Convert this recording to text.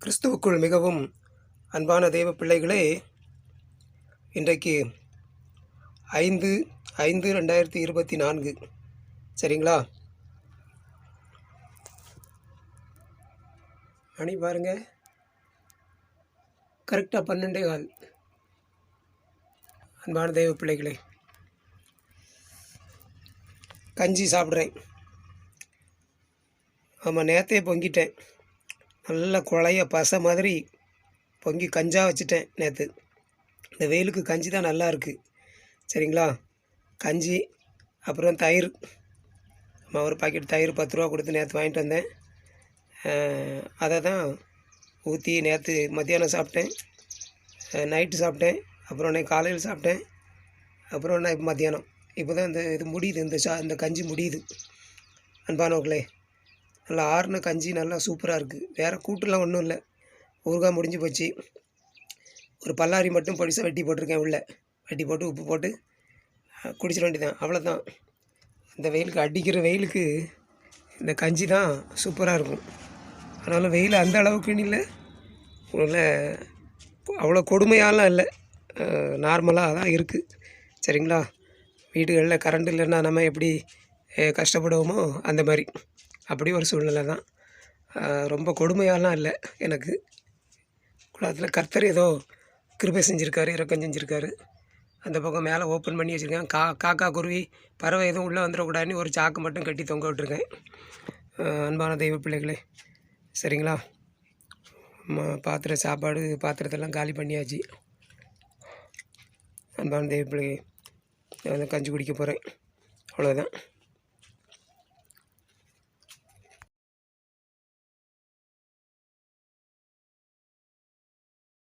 கிறிஸ்துவுக்குள் மிகவும் அன்பான தெய்வ பிள்ளைகளே இன்றைக்கு ஐந்து ஐந்து ரெண்டாயிரத்தி இருபத்தி நான்கு. சரிங்களா? மணி பாருங்க. கரெக்டாக பன்னெண்டே கால். அன்பான தெய்வ பிள்ளைகளே கஞ்சி சாப்பிட்றேன். ஆமாம் நேற்றே பொங்கிட்டேன். நல்ல குழைய பசை மாதிரி பொங்கி கஞ்சா வச்சுட்டேன் நேற்று இந்த வெயிலுக்கு கஞ்சி தான் நல்லா இருக்குது சரிங்களா? கஞ்சி அப்புறம் தயிர். ஆமா, ஒரு பாக்கெட் தயிர் பத்து ரூபா கொடுத்து நேற்று வாங்கிட்டு வந்தேன். அதை தான் ஊற்றி நேற்று மத்தியானம் சாப்பிட்டேன். நைட்டு சாப்பிட்டேன். அப்புறம் நான் காலையில் சாப்பிட்டேன். அப்புறம் நான் இப்போ மத்தியானம். இப்போ தான் இந்த இது முடியுது. இந்த சா இந்த கஞ்சி முடியுது. அன்பானவர்களே நல்லா ஆறுன கஞ்சி நல்லா சூப்பராக இருக்குது வேறு கூட்டுலாம் ஒன்றும் இல்லை. ஊறுகாய் முடிஞ்சு போச்சு. ஒரு பல்லாரி மட்டும் பொடிசாக வெட்டி போட்டிருக்கேன் உள்ளே. வெட்டி போட்டு உப்பு போட்டு குடிச்சிட வேண்டியதான் அவ்வளோதான் இந்த வெயிலுக்கு அடிக்கிற வெயிலுக்கு இந்த கஞ்சி தான் சூப்பராக இருக்கும். ஆனாலும் வெயில் அந்த அளவுக்குன்னு இல்லை. உள்ள அவ்வளோ கொடுமையாலாம் இல்லை. நார்மலாக தான் இருக்குது சரிங்களா? வீடுகளில் கரண்ட் இல்லைன்னா நம்ம எப்படி கஷ்டப்படுவோமோ அந்த மாதிரி. அப்படி ஒரு சூழ்நிலை தான். ரொம்ப கொடுமையாலாம் இல்லை எனக்கு. குளத்தில் கர்த்தர் ஏதோ கிருபை செஞ்சுருக்காரு இறக்கம் செஞ்சுருக்காரு. அந்த பக்கம் மேலே ஓப்பன் பண்ணி வச்சுருக்கேன். கா காக்கா குருவி பறவை எதுவும் உள்ளே வந்துடக்கூடாதுன்னு ஒரு சாக்கு மட்டும் கட்டி தொங்க விட்டுருக்கேன். அன்பான தெய்வ பிள்ளைகளே சரிங்களா? பாத்திர சாப்பாடு பாத்திரத்தெல்லாம் காலி பண்ணியாச்சு. அன்பான தெய்வ பிள்ளைகளே நான் வந்து கஞ்சி குடிக்க போகிறேன் அவ்வளோதான்